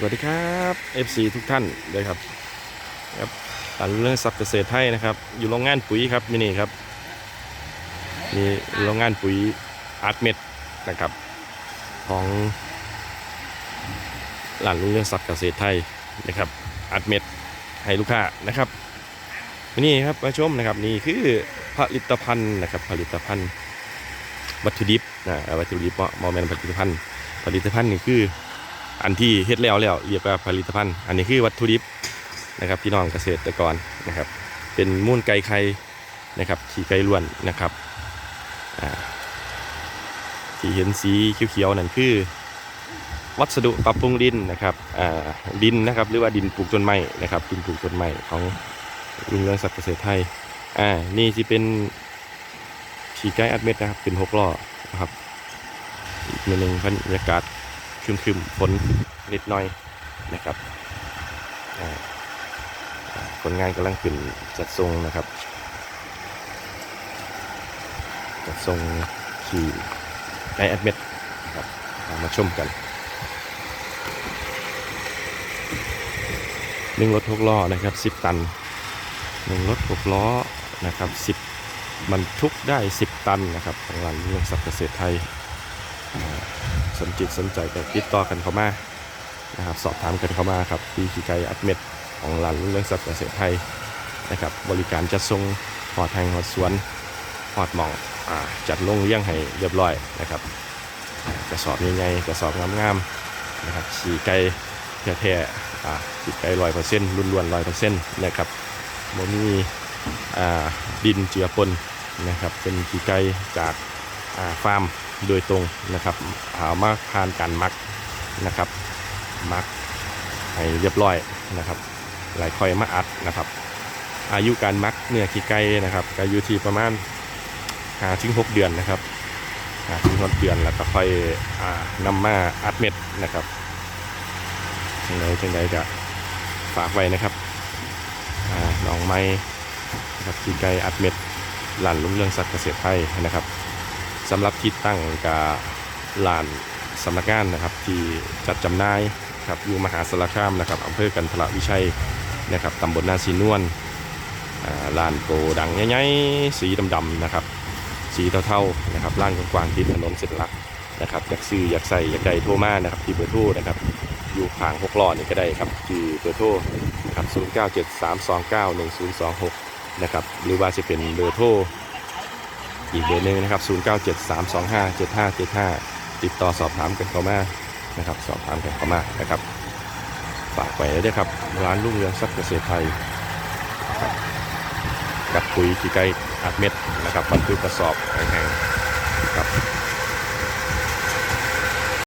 สวัสดีครับ FC ทุกท่านเลยครับครับตันเรื่องสับเกษตรไทยนะครับ อยู่โรงงานปุ๋ยครับมินี่ครับมีโรงงานปุ๋ยอาร์ตเม็ดนะครับ ของหลานลุงเรื่องสับเกษตรไทยนะครับอาร์ตเม็ดให้ลูกค้านะครับนี่ครับมาชมนะครับนี่คือผลิตภัณฑ์นะครับ ผลิตภัณฑ์วัตถุดิบนะวัตถุดิบมอแมนผลิตภัณฑ์ผลิตภัณฑ์นี่คือ อันที่เฮ็ดแล้วแล้วเรียกว่าผลิตภัณฑ์ อันนี้คือวัตถุดิบนะครับพี่น้องเกษตรกรนะครับ เป็นมูลไก่ไข่นะครับขี้ไก่ล้วนนะครับที่เห็นสีเขียวๆนั่นคือ วัสดุปรับปรุงดินนะครับดินนะครับหรือว่าดินปลูกต้นไม้นะครับดินปลูกต้นไม้ของลุงเรืองศักดิ์เกษตรไทยอ่านี่ที่เป็นขี้ไก่อัดเม็ดนะครับเป็นหกล้อนะครับอีกหนึ่งบรรยากาศ ครึมๆฝนนิดหน่อยนะครับอ่าอ่าคนงานกำลังขึ้นจัดทรงนะครับ จัดทรงขี่ไอแอดเมดนะครับามาชมกันหนึ่งรถหกล้อนะครับสิบตันหนึ่งรถหกล้อนะครับสิบบรรทุกได้สิบตันนะครับของร้านเรื่องสับเกษตรไทย สนจิตสนใจก็ติดต่อกันเข้ามานะครับสอบถามกันเข้ามาครับที่ขี่ไก่อัดเม็ดของร้านเรื่องสัตว์เกษตรไทยนะครับบริการจัดส่งหอดแทงหอดสวนหอดหมองอาจัดลงเลี้ยงให้เรียบร้อยนะครับกระสอบใหญ่ๆกระสอบงามๆนะครับขี่ไก่แท้ๆอ่าขี่ไก่ร้อยเปอร์เซ็นต์ล้วนๆร้อยเปอร์เซ็นต์นะครับโมมีอ่าดินเจือปนนะครับเป็นขี่ไก่จาก ฟาร์มโดยตรงนะครับเอามาผ่านการมักนะครับมักให้เรียบร้อยนะครับหลายคอยมาอัดนะครับ อายุการมักเนื้อขี้ไก่นะครับก็อยู่ที่ประมาณหาถึงหกเดือนนะครับหาถึงหกเดือนแล้วก็ค่อยอ่านำมาอัดเม็ดนะครับจังไดจังไดจะฝากไว้นะครับอ่าน้องไม้นะครับขี้ไก่อัดเม็ดหลั่นลุงเรื่องสัตว์เกษตรไทยนะครับ สำหรับที่ตั้งกับลานสำนักงานนะครับ ที่จัดจำหน่ายครับอยู่มหาสารคามนะครับอำเภอกันทรวิชัยนะครับตำบลนาสีนวลลานโกดังใหญ่ๆสีดำๆนะครับ สีเท่าๆนะครับล่างกว้างๆที่ถนนเส้นหลักนะครับอยากซื้ออยากใส่อยากได้โทรมานะครับที่เบอร์โทรนะครับอยู่ข้างหกล้อนี่ก็ได้ครับที่เบอร์โทรครับ0973291026นะครับหรือว่าจะเป็นเบอร์โทร อีกเบอร์หนึ่งนะครับ 0973257575 ติดต่อสอบถามกันเข้ามานะครับ สอบถามกันเข้ามานะครับฝากไว้ด้วยครับ ร้านรุ่งเรืองทรัพย์เกษตรไทยครับกับปุ๋ยขี้ไก่อัดเม็ดนะครับบรรทุกกระสอบแห้งๆครับ